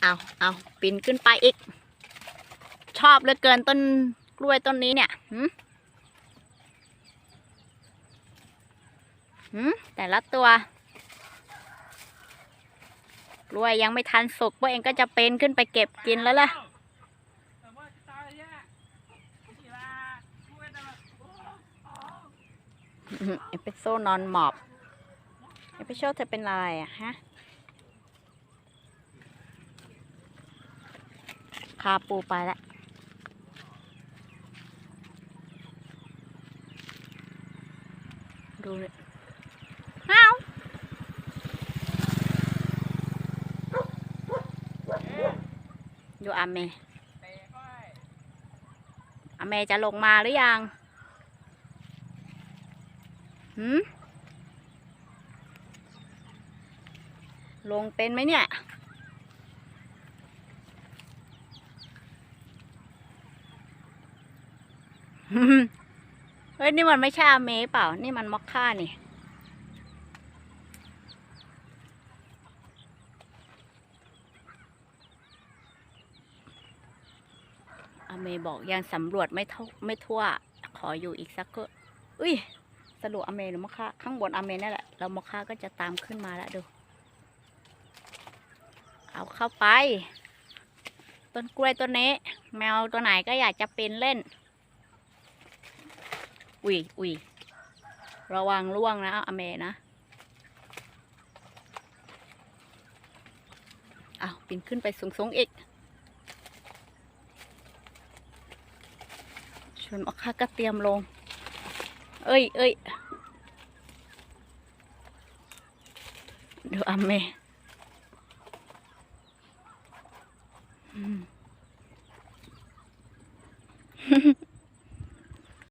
เอาเอาปีนขึ้นไปอีก ชอบเหลือเกินต้นกล้วยต้นนี้เนี่ยหืมหืมแต่ละตัว กล้วยยังไม่ทันสุกพวกเองก็จะเป็นขึ้นไปเก็บกินแล้วล่ะแต่ว่าจะตายแย่ทีละช่วยได้ไหมเอพิโซนอนหมอบเอพิโซเธอเป็นอะไรอะฮะ คาปูไปแล้วดูเลยอ้าวดูอาเมอยอาเมจะลงมาหรือยังหืมลงเป็นไหมเนี่ย เฮ้ยนี่มันไม่ใช่อเมเปล่า นี่มันมอคค่านี่ อเมบอกยังสำรวจไม่ทไม่ทั่ว ขออยู่อีกสักก็อุ้ยสรุปอเมหรือมอคค่าข้างบนอเมนั่นแหละ แล้วมอคค่าก็จะตามขึ้นมาแล้วดู เอาเข้าไป ต้นกล้วยต้นนี้ แมวตัวไหนก็อยากจะเปีนเล่น อุ้ยอุ้ยระวังล่วงนะอเมนะอ้าวปีนขึ้นไปสูงๆอีกชวนมอคค่าก็เตรียมลง เอ้ยเอ้ยดูอเมอืม